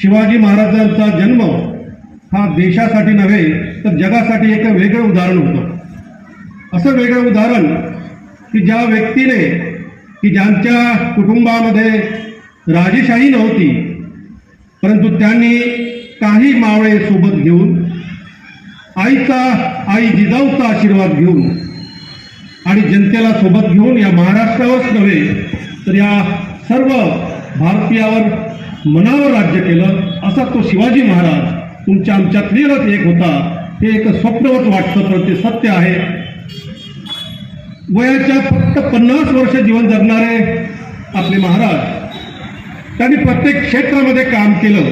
शिवाजी महाराजांचा जन्म हा देशासाठी नव्हे तर जगासाठी एक वेगळं उदाहरण होतं. असं वेगळं उदाहरण की ज्या व्यक्तीने की ज्यांच्या कुटुंबामध्ये राजेशाही नव्हती परंतु त्यांनी काही मावळे सोबत घेऊन आईचा आई जिजाऊचा आशीर्वाद घेऊन आणि जनतेला सोबत घेऊन या महाराष्ट्रावरच नव्हे तर या सर्व भारतीयावर मनावर राज्य केलं असा तो शिवाजी महाराज तुमच्या आमच्यातलेलाच एक होता. हे एक स्वप्नवत वाटतं पण ते सत्य आहे. वयाच्या फक्त पन्नास वर्ष जीवन जगणारे आपले महाराज त्यांनी प्रत्येक क्षेत्रामध्ये काम केलं.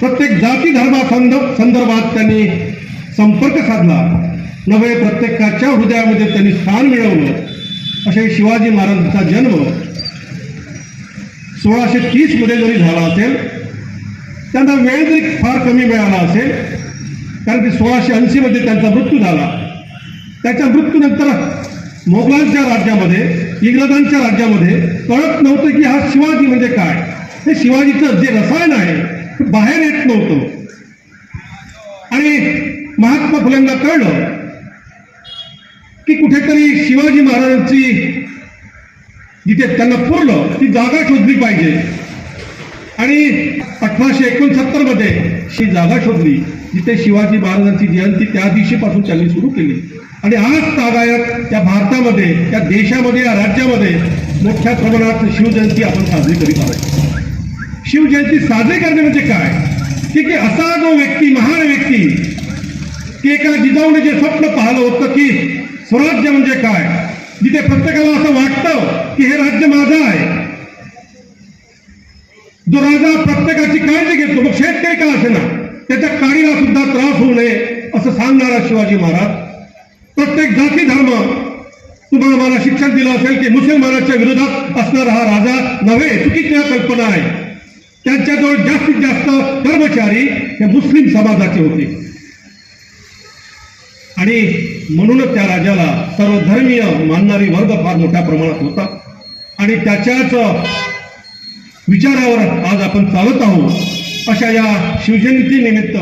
प्रत्येक जाती धर्मा संदर्भात त्यांनी संपर्क साधला. नव्हे प्रत्येकाच्या हृदयामध्ये त्यांनी स्थान मिळवलं. असे शिवाजी महाराजांचा जन्म सोळाशे तीसमध्ये जरी झाला असेल त्यांना वेळ जरी फार कमी मिळाला असेल कारण की सोळाशे ऐंशी मध्ये त्यांचा मृत्यू झाला. त्याच्या मृत्यूनंतर मोगलांच्या राज्यामध्ये इंग्रजांच्या राज्यामध्ये कळत नव्हतं की हा शिवाजी म्हणजे काय. हे शिवाजीचं जे रसायन आहे ते बाहेर येत नव्हतं. आणि महात्मा फुलेंना कळलं की कुठेतरी शिवाजी महाराजांची जिथे त्यांना पुरलं ती जागा शोधली पाहिजे. आणि अठराशे एकोणसत्तरमध्ये ही जागा शोधली जिथे शिवाजी महाराजांची जयंती त्या दिवशीपासून त्यांनी सुरू केली. आणि आज तागायत त्या भारतामध्ये त्या देशामध्ये या राज्यामध्ये मोठ्या प्रमाणात शिवजयंती आपण साजरी करीत आहोत. शिवजयंती साजरी करणे म्हणजे काय? की की असा जो व्यक्ती महान व्यक्ती की एका जिजाऊने जे स्वप्न पाहिलं होतं की स्वराज्य म्हणजे काय? जिथे प्रत्येकाला असं वाटतं की हे राज्य माझं आहे. जो राजा प्रत्येकाची काळजी घेतो मग शेतकरी का असेना? त्याच्या काडीला सुद्धा त्रास होऊ नये असं सांगणारा शिवाजी महाराज. प्रत्येक जाती धर्म तुम्हाला मला शिक्षण दिलं असेल की मुसलमानाच्या विरोधात असणारा हा राजा नव्हे चुकीच्या कल्पना आहे. त्यांच्याजवळ जास्तीत जास्त कर्मचारी हे मुस्लिम समाजाचे होते. आणि म्हणूनच त्या राजाला सर्वधर्मीय मानणारी वर्ग फार मोठ्या प्रमाणात होता. आणि त्याच्याच विचारावर आज आपण चालत आहोत अशा या शिवजयंती निमित्त